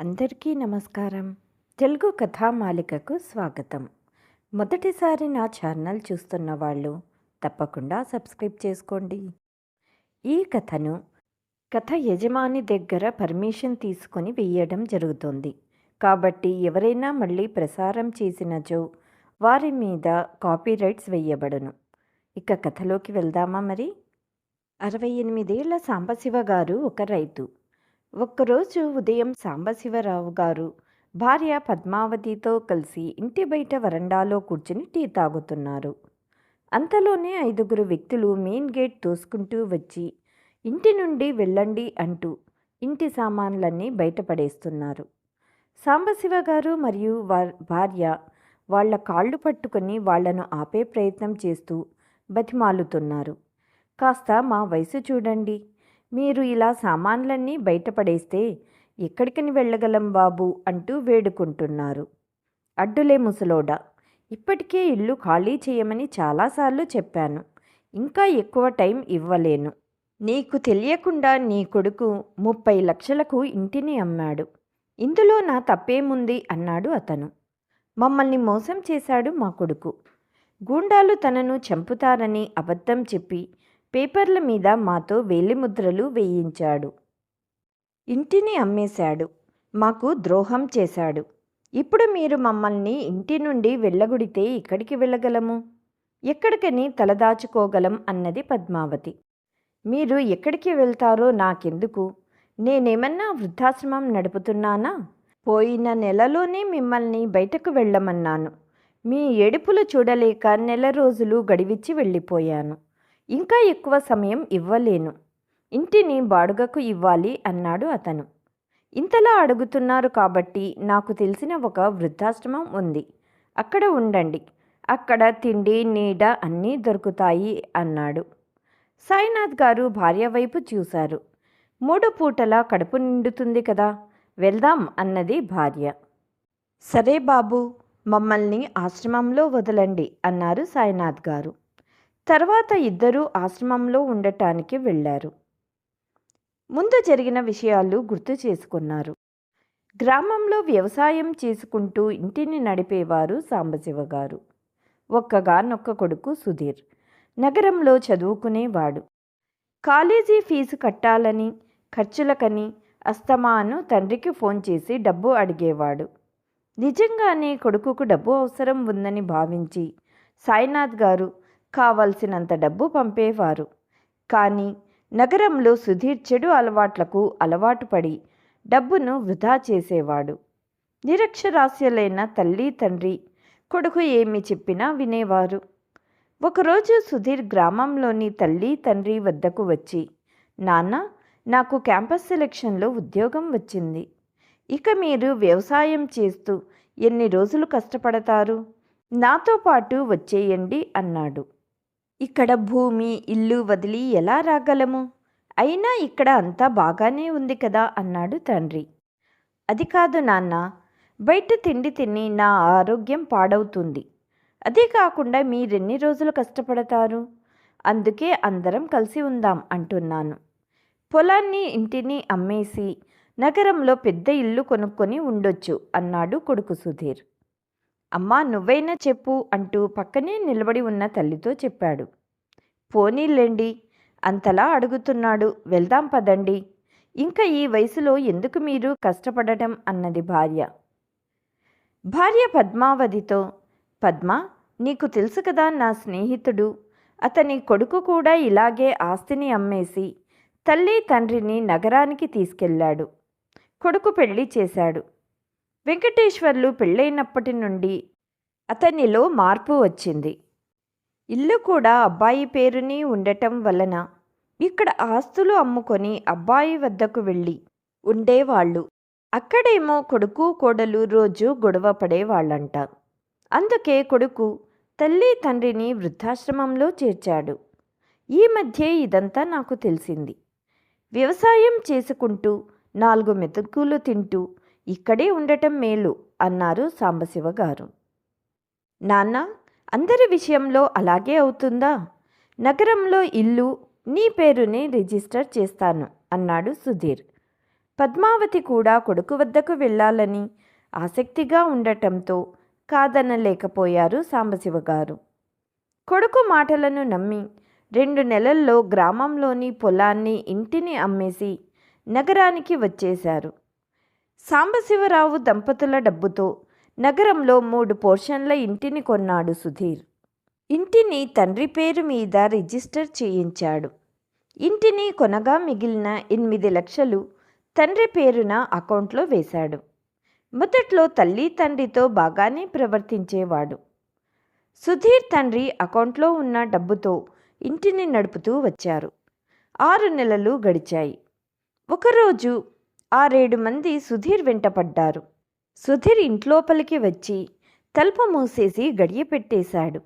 అందరికీ నమస్కారం. తెలుగు కథామాలికకు స్వాగతం. మొదటిసారి నా ఛానల్ చూస్తున్న వాళ్ళు తప్పకుండా సబ్స్క్రైబ్ చేసుకోండి. ఈ కథను కథ యజమాని దగ్గర పర్మిషన్ తీసుకొని వేయడం జరుగుతుంది. కాబట్టి ఎవరైనా మళ్ళీ ప్రసారం చేసినచో వారి మీద కాపీరైట్స్ వేయబడును. ఇక కథలోకి వెళ్దామా మరి? అరవై ఎనిమిదేళ్ళ సాంబశివ గారు ఒక రైతు. ఒక్కరోజు ఉదయం సాంబశివరావు గారు భార్య పద్మావతితో కలిసి ఇంటి బయట వరండాలో కూర్చుని టీ తాగుతున్నారు. అంతలోనే ఐదుగురు వ్యక్తులు మెయిన్ గేట్ తోసుకుంటూ వచ్చి ఇంటి నుండి వెళ్ళండి అంటూ ఇంటి సామాన్లన్నీ బయటపడేస్తున్నారు. సాంబశివ గారు మరియు వార్ భార్య వాళ్ళ కాళ్ళు పట్టుకొని వాళ్ళను ఆపే ప్రయత్నం చేస్తూ బతిమాలుతున్నారు. కాస్త మా వయసు చూడండి మీరు ఇలా సామాన్లన్నీ బయటపడేస్తే ఎక్కడికని వెళ్ళగలం బాబు? అంటూ వేడుకుంటున్నారు. అడ్డులే ముసలోడా ఇప్పటికే ఇల్లు ఖాళీ చేయమని చాలాసార్లు చెప్పాను. ఇంకా ఎక్కువ టైం ఇవ్వలేను. నీకు తెలియకుండా నీ కొడుకు ముప్పై లక్షలకు ఇంటిని అమ్మాడు. ఇందులో నా తప్పేముంది? అన్నాడు అతను. మమ్మల్ని మోసం చేశాడు మా కొడుకు. గూండాలు తనను చంపుతారని అబద్ధం చెప్పి పేపర్ల మీద మాతో వేలిముద్రలు వేయించాడు. ఇంటిని అమ్మేశాడు. మాకు ద్రోహం చేశాడు. ఇప్పుడు మీరు మమ్మల్ని ఇంటి నుండి వెళ్ళగొడితే ఇక్కడికి వెళ్ళగలము? ఎక్కడికని తలదాచుకోగలం అన్నది పద్మావతి. మీరు ఎక్కడికి వెళ్తారో నాకెందుకు? నేనేమన్నా వృద్ధాశ్రమం నడుపుతున్నానా? పోయిన నెలలోనే మిమ్మల్ని బయటకు వెళ్ళమన్నాను. మీ ఏడుపులు చూడలేక నెల రోజులు గడివిచ్చి వెళ్ళిపోయాను. ఇంకా ఎక్కువ సమయం ఇవ్వలేను. ఇంటిని బాడుగకు ఇవ్వాలి అన్నాడు అతను. ఇంతలా అడుగుతున్నారు కాబట్టి నాకు తెలిసిన ఒక వృద్ధాశ్రమం ఉంది. అక్కడ ఉండండి. అక్కడ తిండి నీడ అన్నీ దొరుకుతాయి అన్నాడు. సాయినాథ్ గారు భార్య వైపు చూశారు. మూడు పూటల కడుపు నిండుతుంది కదా వెళ్దాం అన్నది భార్య. సరే బాబు మమ్మల్ని ఆశ్రమంలో వదలండి అన్నారు సాయినాథ్ గారు. తర్వాత ఇద్దరూ ఆశ్రమంలో ఉండటానికి వెళ్ళారు. ముందు జరిగిన విషయాలు గుర్తు చేసుకున్నారు. గ్రామంలో వ్యవసాయం చేసుకుంటూ ఇంటిని నడిపేవారు సాంబశివ గారు. ఒక్కగానొక్క కొడుకు సుధీర్. నగరంలో చదువుకునేవాడు. కాలేజీ ఫీజు కట్టాలని ఖర్చులకని అస్తమాను తండ్రికి ఫోన్ చేసి డబ్బు అడిగేవాడు. నిజంగానే కొడుకుకు డబ్బు అవసరం ఉందని భావించి సాయినాథ్ గారు కావలసినంత డబ్బు పంపేవారు. కానీ నగరంలో సుధీర్ చెడు అలవాట్లకు అలవాటు పడి డబ్బును వృధా చేసేవాడు. నిరక్షరాస్యులైన తల్లి తండ్రి కొడుకు ఏమి చెప్పినా వినేవారు. ఒకరోజు సుధీర్ గ్రామంలోని తల్లి తండ్రి వద్దకు వచ్చి నాన్న నాకు క్యాంపస్ సెలక్షన్లో ఉద్యోగం వచ్చింది. ఇక మీరు వ్యవసాయం చేస్తూ ఎన్ని రోజులు కష్టపడతారు? నాతో పాటు వచ్చేయండి అన్నాడు. ఇక్కడ భూమి ఇల్లు వదిలి ఎలా రాగలము? అయినా ఇక్కడ అంతా బాగానే ఉంది కదా అన్నాడు తండ్రి. అది కాదు నాన్న బయట తిండి తిని నా ఆరోగ్యం పాడవుతుంది. అదే కాకుండా మీరెన్ని రోజులు కష్టపడతారు? అందుకే అందరం కలిసి ఉందాం అంటున్నాను. పొలాన్ని ఇంటిని అమ్మేసి నగరంలో పెద్ద ఇల్లు కొనుక్కొని ఉండొచ్చు అన్నాడు కొడుకు సుధీర్. అమ్మా నువ్వైనా చెప్పు అంటూ పక్కనే నిలబడి ఉన్న తల్లితో చెప్పాడు. పోనీలేండి అంతలా అడుగుతున్నాడు. వెళ్దాం పదండి. ఇంకా ఈ వయసులో ఎందుకు మీరు కష్టపడటం అన్నది భార్య. భార్య పద్మావతితో పద్మ నీకు తెలుసు కదా నా స్నేహితుడు. అతని కొడుకు కూడా ఇలాగే ఆస్తిని అమ్మేసి తల్లి తండ్రిని నగరానికి తీసుకెళ్ళాడు. కొడుకు పెళ్ళి చేశాడు. వెంకటేశ్వర్లు పెళ్ళైనప్పటి నుండి అతనిలో మార్పు వచ్చింది. ఇల్లు కూడా అబ్బాయి పేరుని ఉండటం వలన ఇక్కడ ఆస్తులు అమ్ముకొని అబ్బాయి వద్దకు వెళ్ళి ఉండేవాళ్ళు. అక్కడేమో కొడుకు కోడలు రోజు గొడవ పడేవాళ్ళంట. అందుకే కొడుకు తల్లి తండ్రిని వృద్ధాశ్రమంలో చేర్చాడు. ఈ మధ్య ఇదంతా నాకు తెలిసింది. వ్యవసాయం చేసుకుంటూ నాలుగు మెతుకులు తింటూ ఇక్కడే ఉండటం మేలు అన్నారు సాంబశివ గారు నాన్న అందరి విషయంలో అలాగే అవుతుందా? నగరంలో ఇల్లు నీ పేరుని రిజిస్టర్ చేస్తాను అన్నాడు సుధీర్. పద్మావతి కూడా కొడుకు వద్దకు వెళ్ళాలని ఆసక్తిగా ఉండటంతో కాదనలేకపోయారు సాంబశివ గారు కొడుకు మాటలను నమ్మి రెండు నెలల్లో గ్రామంలోని పొలాన్ని ఇంటిని అమ్మేసి నగరానికి వచ్చేశారు. సాంబశివరావు దంపతుల డబ్బుతో నగరంలో మూడు పోర్షన్ల ఇంటిని కొన్నాడు సుధీర్. ఇంటిని తండ్రి పేరు మీద రిజిస్టర్ చేయించాడు. ఇంటిని కొనగా మిగిలిన ఎనిమిది లక్షలు తండ్రి పేరున అకౌంట్లో వేశాడు. మొదట్లో తల్లి తండ్రితో బాగానే ప్రవర్తించేవాడు. సుధీర్ తండ్రి అకౌంట్లో ఉన్న డబ్బుతో ఇంటిని నడుపుతూ వచ్చారు. ఆరు నెలలు గడిచాయి. ఒకరోజు ఆరేడు మంది సుధీర్ వెంటపడ్డారు. సుధీర్ ఇంట్లోపలికి వచ్చి తలుపు మూసేసి గడియ పెట్టేశాడు.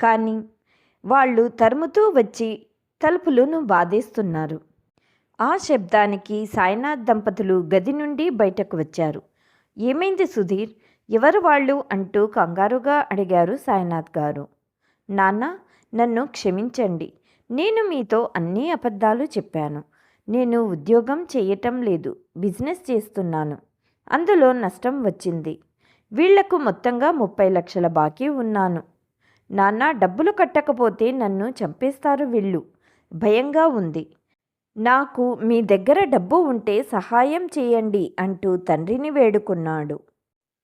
కానీ వాళ్ళు తరుముతూ వచ్చి తలుపులను బాధేస్తున్నారు. ఆ శబ్దానికి సాయినాథ్ దంపతులు గది నుండి బయటకు వచ్చారు. ఏమైంది సుధీర్? ఎవరు వాళ్ళు? అంటూ కంగారుగా అడిగారు సాయినాథ్ గారు. నాన్న నన్ను క్షమించండి. నేను మీతో అన్ని అబద్ధాలు చెప్పాను. నేను ఉద్యోగం చేయటం లేదు బిజినెస్ చేస్తున్నాను. అందులో నష్టం వచ్చింది. వీళ్ళకు మొత్తంగా ముప్పై లక్షల బాకీ ఉన్నాను. నాన్న డబ్బులు కట్టకపోతే నన్ను చంపేస్తారు వీళ్ళు. భయంగా ఉంది. నాకు మీ దగ్గర డబ్బు ఉంటే సహాయం చేయండి అంటూ తండ్రిని వేడుకున్నాడు.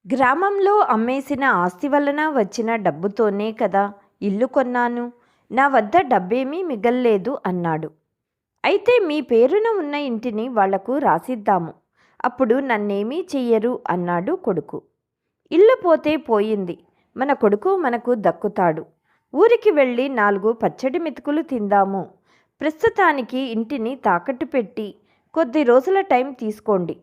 గ్రామంలో అమ్మేసిన ఆస్తి వలన వచ్చిన డబ్బుతోనే కదా ఇల్లు కొన్నాను. నా వద్ద డబ్బేమీ మిగల్లేదు అన్నాడు. అయితే మీ పేరున ఉన్న ఇంటిని వాళ్ళకు రాసిద్దాము. అప్పుడు నన్నేమీ చెయ్యరు అన్నాడు కొడుకు. ఇల్లు పోతే పోయింది. మన కొడుకు మనకు దక్కుతాడు. ఊరికి వెళ్ళి నాలుగు పచ్చడి మెతుకులు తిందాము. ప్రస్తుతానికి ఇంటిని తాకట్టు పెట్టి కొద్ది రోజుల టైం తీసుకోండి.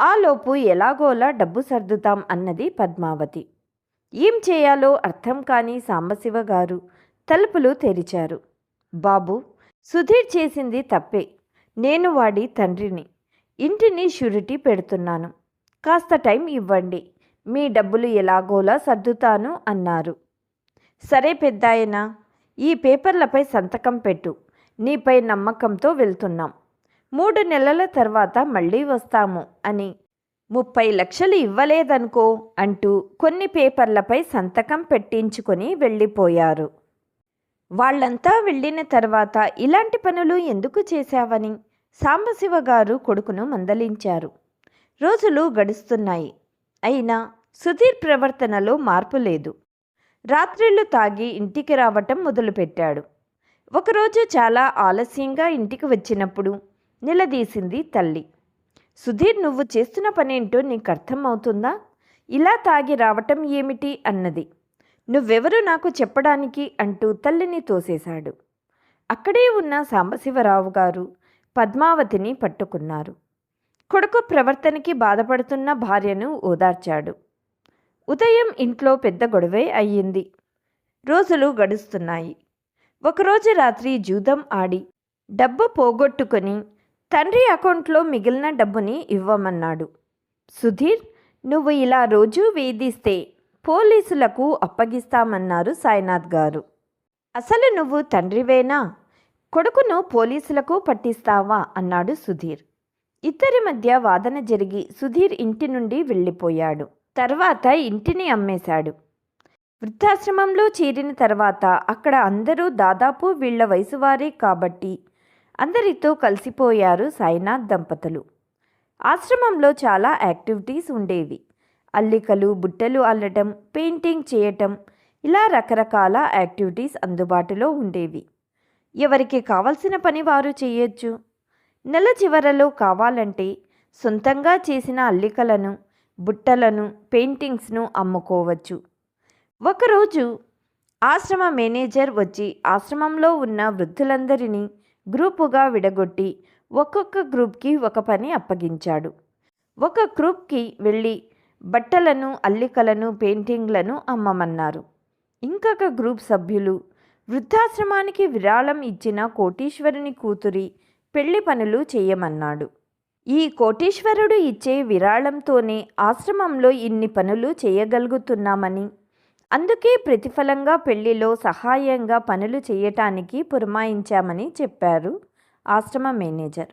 ఆలోపు ఎలాగోలా డబ్బు సర్దుతాం అన్నది పద్మావతి. ఏం చేయాలో అర్థం కాని సాంబశివ గారు తలుపులు తెరిచారు. బాబు సుధీర్ చేసింది తప్పే. నేను వాడి తండ్రిని. ఇంటిని షూరిటీ పెడుతున్నాను. కాస్త టైం ఇవ్వండి. మీ డబ్బులు ఎలాగోలా సర్దుతాను అన్నారు. సరే పెద్దాయన ఈ పేపర్లపై సంతకం పెట్టు. నీపై నమ్మకంతో వెళ్తున్నాం. మూడు నెలల తర్వాత మళ్ళీ వస్తాము అని. ముప్పై లక్షలు ఇవ్వలేదనుకో అంటూ కొన్ని పేపర్లపై సంతకం పెట్టించుకొని వెళ్ళిపోయారు. వాళ్ళంతా వెళ్ళిన తర్వాత ఇలాంటి పనులు ఎందుకు చేశావని సాంబశివ గారు కొడుకును మందలించారు. రోజులు గడుస్తున్నాయి. అయినా సుధీర్ ప్రవర్తనలో మార్పు లేదు. రాత్రిళ్ళు తాగి ఇంటికి రావటం మొదలుపెట్టాడు. ఒకరోజు చాలా ఆలస్యంగా ఇంటికి వచ్చినప్పుడు నిలదీసింది తల్లి. సుధీర్ నువ్వు చేస్తున్న పనేంటో నీకు అర్థమవుతుందా ఇలా తాగి రావటం ఏమిటి? అన్నది. నువ్వెవరు నాకు చెప్పడానికి అంటూ తల్లిని తోసేశాడు. అక్కడే ఉన్న సాంబశివరావు గారు పద్మావతిని పట్టుకున్నారు. కొడుకు ప్రవర్తనకి బాధపడుతున్న భార్యను ఓదార్చాడు. ఉదయం ఇంట్లో పెద్ద గొడవే అయ్యింది. రోజులు గడుస్తున్నాయి. ఒకరోజు రాత్రి జూదం ఆడి డబ్బు పోగొట్టుకొని తండ్రి అకౌంట్లో మిగిలిన డబ్బుని ఇవ్వమన్నాడు. సుధీర్ నువ్వు ఇలా రోజూ వేధిస్తే పోలీసులకు అప్పగిస్తామన్నారు సాయినాథ్ గారు. అసలు నువ్వు తండ్రివేనా? కొడుకును పోలీసులకు పట్టిస్తావా? అన్నాడు సుధీర్. ఇద్దరి మధ్య వాదన జరిగి సుధీర్ ఇంటి నుండి వెళ్ళిపోయాడు. తర్వాత ఇంటిని అమ్మేశాడు. వృద్ధాశ్రమంలో చేరిన తర్వాత అక్కడ అందరూ దాదాపు వీళ్ళ వయసువారే కాబట్టి అందరితో కలిసిపోయారు సాయినాథ్ దంపతులు. ఆశ్రమంలో చాలా యాక్టివిటీస్ ఉండేవి. అల్లికలు బుట్టలు అల్లటం పెయింటింగ్ చేయటం ఇలా రకరకాల యాక్టివిటీస్ అందుబాటులో ఉండేవి. ఎవరికి కావలసిన పని వారు చేయొచ్చు. నెల చివరలో కావాలంటే సొంతంగా చేసిన అల్లికలను బుట్టలను పెయింటింగ్స్ను అమ్ముకోవచ్చు. ఒకరోజు ఆశ్రమ మేనేజర్ వచ్చి ఆశ్రమంలో ఉన్న వృద్ధులందరినీ గ్రూపుగా విడగొట్టి ఒక్కొక్క గ్రూప్కి ఒక పని అప్పగించాడు. ఒక గ్రూప్కి వెళ్ళి బట్టలను అల్లికలను పెయింటింగ్లను అమ్మమన్నారు. ఇంకొక గ్రూప్ సభ్యులు వృద్ధాశ్రమానికి విరాళం ఇచ్చిన కోటీశ్వరుని కూతురి పెళ్ళి పనులు చేయమన్నాడు. ఈ కోటీశ్వరుడు ఇచ్చే విరాళంతోనే ఆశ్రమంలో ఇన్ని పనులు చేయగలుగుతున్నామని అందుకే ప్రతిఫలంగా పెళ్ళిలో సహాయంగా పనులు చేయటానికి పురమాయించామని చెప్పారు ఆశ్రమ మేనేజర్.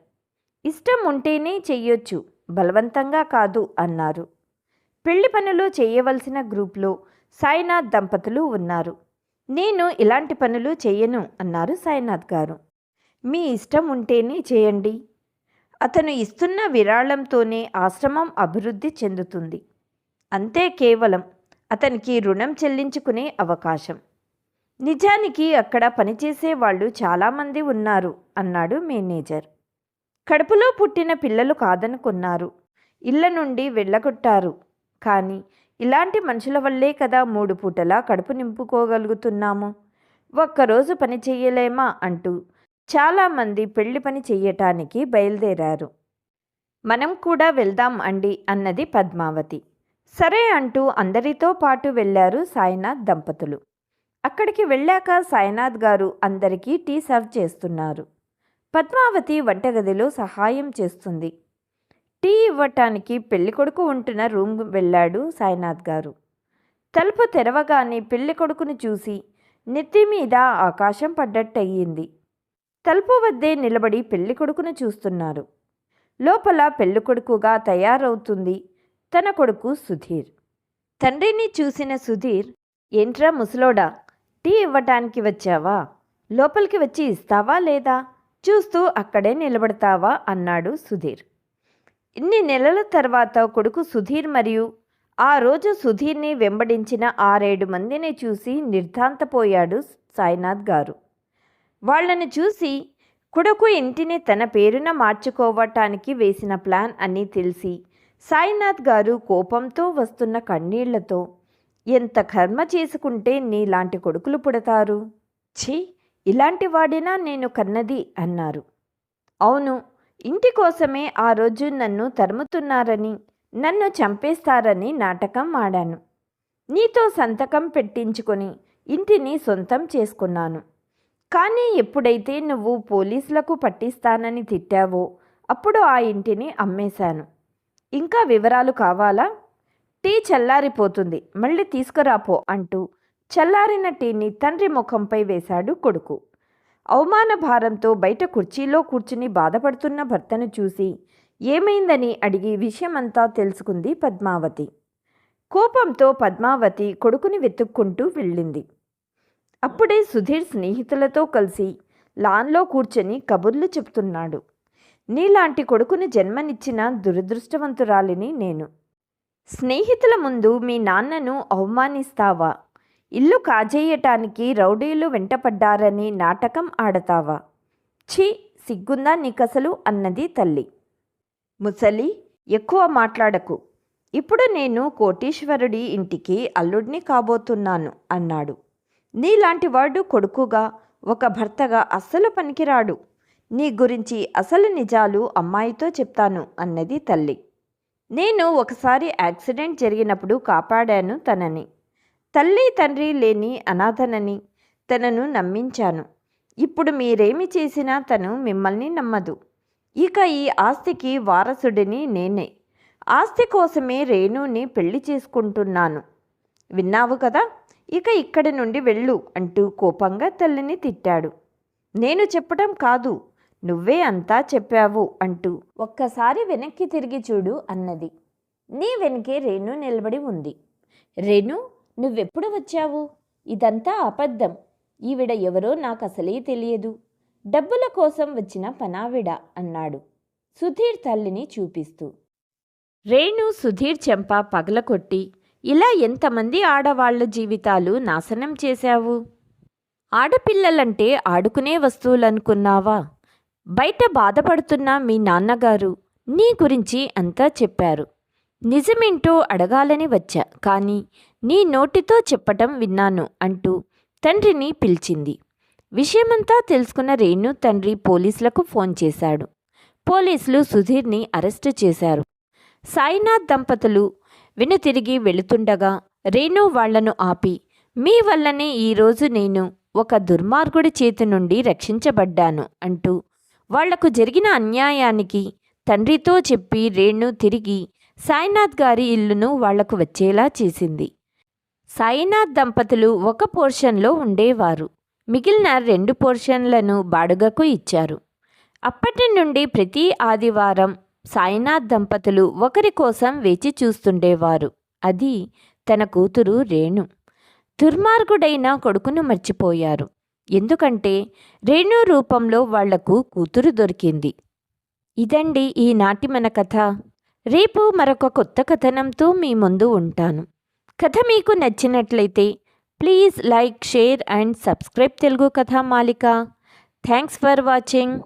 ఇష్టం ఉంటేనే చెయ్యొచ్చు బలవంతంగా కాదు అన్నారు. పెళ్ళి పనులు చేయవలసిన గ్రూప్లో సాయినాథ్ దంపతులు ఉన్నారు. నేను ఇలాంటి పనులు చేయను అన్నారు సాయినాథ్ గారు. మీ ఇష్టం ఉంటేనే చేయండి. అతను ఇస్తున్న విరాళంతోనే ఆశ్రమం అభివృద్ధి చెందుతుంది. అంతే కేవలం అతనికి రుణం చెల్లించుకునే అవకాశం. నిజానికి అక్కడ పనిచేసే వాళ్ళు చాలామంది ఉన్నారు అన్నాడు మేనేజర్. కడుపులో పుట్టిన పిల్లలు కాదనుకున్నారు. ఇళ్ళ నుండి వెళ్ళగొట్టారు. కానీ ఇలాంటి మనుషుల వల్లే కదా మూడు పూటలా కడుపు నింపుకోగలుగుతున్నాము. ఒక్కరోజు పని చెయ్యలేమా అంటూ చాలామంది పెళ్ళి పని చెయ్యటానికి బయలుదేరారు. మనం కూడా వెళ్దాం అండి అన్నది పద్మావతి. సరే అంటూ అందరితో పాటు వెళ్ళారు సాయినాథ్ దంపతులు. అక్కడికి వెళ్ళాక సాయినాథ్ గారు అందరికీ టీ సర్వ్ చేస్తున్నారు. పద్మావతి వంటగదిలో సహాయం చేస్తుంది. టీ ఇవ్వటానికి పెళ్ళికొడుకు ఉంటున్న రూమ్ వెళ్ళాడు సాయినాథ్ గారు. తలుపు తెరవగానే పెళ్ళికొడుకుని చూసి నెత్తి మీద ఆకాశం పడ్డట్టయింది. తలుపు వద్దే నిలబడి పెళ్ళికొడుకును చూస్తున్నారు. లోపల పెళ్ళికొడుకుగా తయారవుతుంది తన కొడుకు సుధీర్. తండ్రిని చూసిన సుధీర్ ఏంట్రా ముసలోడా టీ ఇవ్వటానికి వచ్చావా? లోపలికి వచ్చి ఇస్తావా లేదా? చూస్తూ అక్కడే నిలబడతావా? అన్నాడు సుధీర్. ఇన్ని నెలల తర్వాత కొడుకు సుధీర్ మరియు ఆ రోజు సుధీర్ని వెంబడించిన ఆరేడు మందిని చూసి నిర్ధాంతపోయాడు సాయినాథ్ గారు. వాళ్ళని చూసి కొడుకు ఇంటిని తన పేరున మార్చుకోవటానికి వేసిన ప్లాన్ అని తెలిసి సాయినాథ్ గారు కోపంతో వస్తున్న కన్నీళ్ళతో ఎంత కర్మ చేసుకుంటే నీలాంటి కొడుకులు పుడతారు? ఛీ ఇలాంటి వాడినా నేను కన్నది అన్నారు. అవును ఇంటి కోసమే ఆ రోజు నన్ను తరుముతున్నారని నన్ను చంపేస్తారని నాటకం ఆడాను. నీతో సంతకం పెట్టించుకొని ఇంటిని సొంతం చేసుకున్నాను. కానీ ఎప్పుడైతే నువ్వు పోలీసులకు పట్టిస్తానని తిట్టావో అప్పుడు ఆ ఇంటిని అమ్మేశాను. ఇంకా వివరాలు కావాలా? టీ చల్లారిపోతుంది మళ్ళీ తీసుకురాపో అంటూ చల్లారిన టీని తండ్రి ముఖంపై వేశాడు కొడుకు. అవమాన భారంతో బయట కుర్చీలో కూర్చుని బాధపడుతున్న భర్తను చూసి ఏమైందని? అడిగి విషయమంతా తెలుసుకుంది పద్మావతి. కోపంతో పద్మావతి కొడుకుని వెతుక్కుంటూ వెళ్ళింది. అప్పుడే సుధీర్ స్నేహితులతో కలిసి లాన్లో కూర్చొని కబుర్లు చెప్తున్నాడు. నీలాంటి కొడుకుని జన్మనిచ్చిన దురదృష్టవంతురాలిని నేను. స్నేహితుల ముందు మీ నాన్నను అవమానిస్తావా? ఇల్లు కాజేయటానికి రౌడీలు వెంటపడ్డారని నాటకం ఆడతావా? ఛీ సిగ్గుందా నీకసలు? అన్నది తల్లి. ముసలి ఎక్కువ మాట్లాడకు. ఇప్పుడు నేను కోటీశ్వరుడి ఇంటికి అల్లుడిని కాబోతున్నాను అన్నాడు. నీలాంటి వాడు కొడుకుగా ఒక భర్తగా అస్సలు పనికిరాడు. నీ గురించి అసలు నిజాలు అమ్మాయితో చెప్తాను అన్నది తల్లి. నేను ఒకసారి యాక్సిడెంట్ జరిగినప్పుడు కాపాడాను తనని. తల్లి తండ్రి లేని అనాథనని తనను నమ్మించాను. ఇప్పుడు మీరేమి చేసినా తను మిమ్మల్ని నమ్మదు. ఇక ఈ ఆస్తికి వారసుడిని నేనే. ఆస్తి కోసమే రేణుని పెళ్ళి చేసుకుంటున్నాను. విన్నావు కదా? ఇక ఇక్కడి నుండి వెళ్ళు అంటూ కోపంగా తల్లిని తిట్టాడు. నేను చెప్పడం కాదు నువ్వే అంతా చెప్పావు అంటూ ఒక్కసారి వెనక్కి తిరిగి చూడు అన్నది. నీ వెనకే రేణు నిలబడి ఉంది. రేణు నువ్వెప్పుడు వచ్చావు? ఇదంతా అబద్ధం. ఈవిడ ఎవరో నాకు అసలే తెలియదు. డబ్బుల కోసం వచ్చిన పనావిడ అన్నాడు. సుధీర్ తల్లిని చూపిస్తూ. రేణు సుధీర్ చెంప పగలకొట్టి ఇలా ఎంతమంది ఆడవాళ్ళ జీవితాలు నాశనం చేశావు? ఆడపిల్లలంటే ఆడుకునే వస్తువులనుకున్నావా? బయట బాధపడుతున్న మీ నాన్నగారు నీ గురించి అంతా చెప్పారు. నిజమేంటో అడగాలని వచ్చా కానీ నీ నోటితో చెప్పటం విన్నాను అంటూ తండ్రిని పిలిచింది. విషయమంతా తెలుసుకున్న రేణు తండ్రి పోలీసులకు ఫోన్ చేశాడు. పోలీసులు సుధీర్ని అరెస్టు చేశారు. సాయినాథ్ దంపతులు వెనుతిరిగి వెళుతుండగా రేణు వాళ్ళను ఆపి మీ వల్లనే ఈరోజు నేను ఒక దుర్మార్గుడి చేతి నుండి రక్షించబడ్డాను అంటూ వాళ్ళకు జరిగిన అన్యాయానికి తండ్రితో చెప్పి రేణు తిరిగి సాయినాథ్ గారి ఇల్లును వాళ్ళకు వచ్చేలా చేసింది. సాయినాథ్ దంపతులు ఒక పోర్షన్లో ఉండేవారు. మిగిలిన రెండు పోర్షన్లను బాడుగకు ఇచ్చారు. అప్పటి నుండి ప్రతి ఆదివారం సాయినాథ్ దంపతులు ఒకరి కోసం వేచి చూస్తుండేవారు. అది తన కూతురు రేణు. దుర్మార్గుడైన కొడుకును మర్చిపోయారు. ఎందుకంటే రేణు రూపంలో వాళ్ళకు కూతురు దొరికింది. ఇదండి ఈనాటి మన కథ. రేపు మరొక కొత్త కథనంతో మీ ముందు ఉంటాను. కథ మీకు నచ్చినట్లయితే please like share and subscribe Telugu కథా మాలిక. Thanks for watching.